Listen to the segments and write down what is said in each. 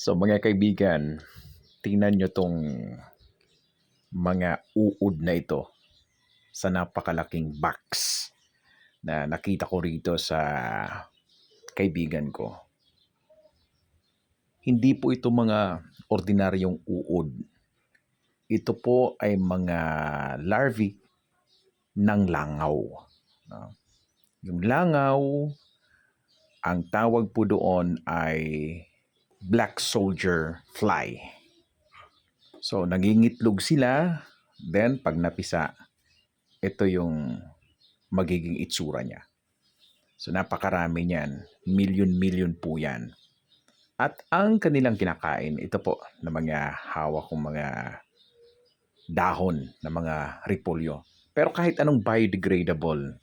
So mga kaibigan, tingnan nyo tong mga uod na ito sa napakalaking box na nakita ko rito sa kaibigan ko. Hindi po ito mga ordinaryong uod. Ito po ay mga larvae ng langaw. Yung langaw, ang tawag po doon ay black soldier fly. So, nangingitlog sila. Then, pag napisa, ito yung magiging itsura niya. So, napakarami niyan. Million-million po yan. At ang kanilang kinakain, ito po, na mga hawak kong mga dahon na mga repolyo. Pero kahit anong biodegradable,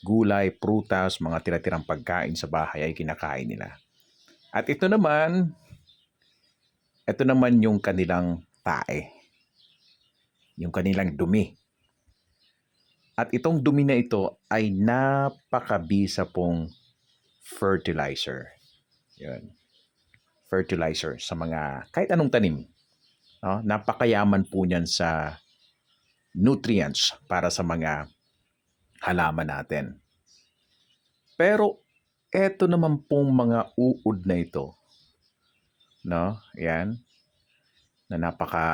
gulay, prutas, mga tira-tirang pagkain sa bahay ay kinakain nila. At ito naman, ito naman yung kanilang tae. Yung kanilang dumi. At itong dumi na ito ay napakabisa pong fertilizer. Yun. Fertilizer sa mga, kahit anong tanim. No? Napakayaman po niyan sa nutrients para sa mga halaman natin. Pero eto naman pong mga uod na ito, no? Yan. Na napaka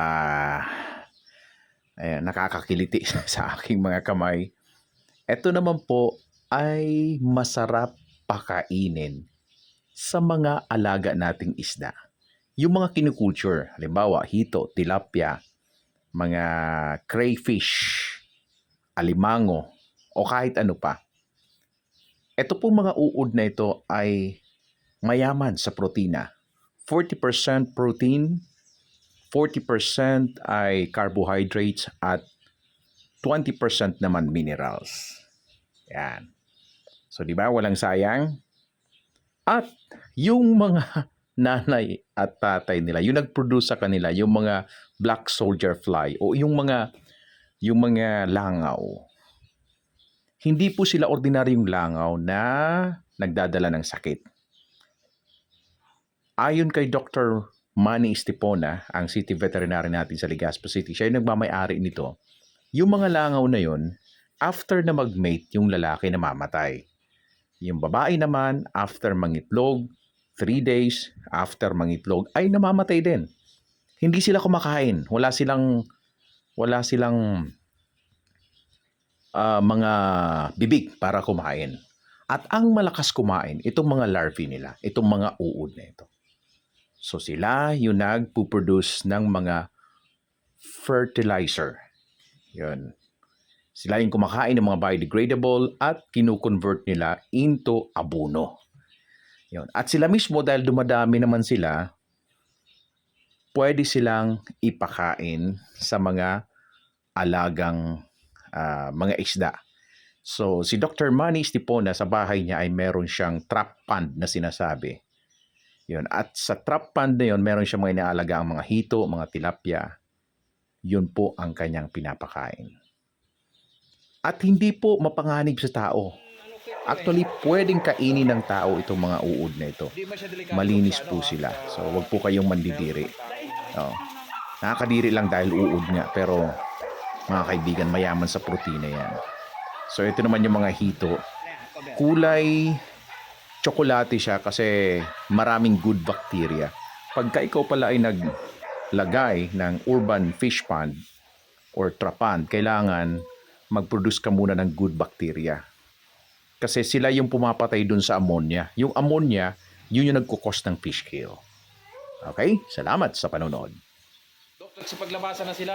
ayan, nakakakiliti sa aking mga kamay. Ito naman po ay masarap pakainin sa mga alaga nating isda. Yung mga kinukulture, halimbawa hito, tilapia, mga crayfish, alimango, o kahit ano pa. Ito pong mga uod na ito ay mayaman sa protina. 40% protein, 40% ay carbohydrates at 20% naman minerals. Yan. So, di ba? Walang sayang. At yung mga nanay at tatay nila, yung nag-produce sa kanila, yung mga black soldier fly o yung mga yung mga langaw, hindi po sila ordinaryong langaw na nagdadala ng sakit. Ayon kay Dr. Manny Estipona, ang city veterinary natin sa Legazpo City, siya yung nagmamayari nito. Yung mga langaw na yon, after na mag-mate, yung lalaki na mamatay. Yung babae naman, after mangitlog, 3 days after mangitlog, ay namamatay din. Hindi sila kumakain. Wala silang, wala silang ah, mga bibig para kumain. At ang malakas kumain, itong mga larvae nila, itong mga uod na ito. So sila yung nagpo-produce ng mga fertilizer. Yun. Sila yung kumakain ng mga biodegradable at kinukonvert nila into abono. Yun. At sila mismo dahil dumadami naman sila, pwede silang ipakain sa mga alagang ah, mga isda. So, si Dr. Manny Stipona sa bahay niya ay meron siyang trap pond na sinasabi. Yun. At sa trap pond na yun, meron siyang mga inaalaga ang mga hito, mga tilapia. Yun po ang kanyang pinapakain. At hindi po mapanganib sa tao. Actually, pwedeng kainin ng tao itong mga uod na ito. Malinis po sila. So, wag po kayong mandidiri. Oh. Nakakadiri lang dahil uod nga. Pero, mga kaibigan, mayaman sa protina yan. So, ito naman yung mga hito. Kulay tsokolate siya kasi maraming good bacteria. Pagka ikaw pala ay naglagay ng urban fish pond or trapand, kailangan mag-produce ka muna ng good bacteria. Kasi sila yung pumapatay dun sa ammonia. Yung ammonia, yun yung nagkukos ng fish kill. Okay? Salamat sa panonood. Doktor, sa paglabasan na sila.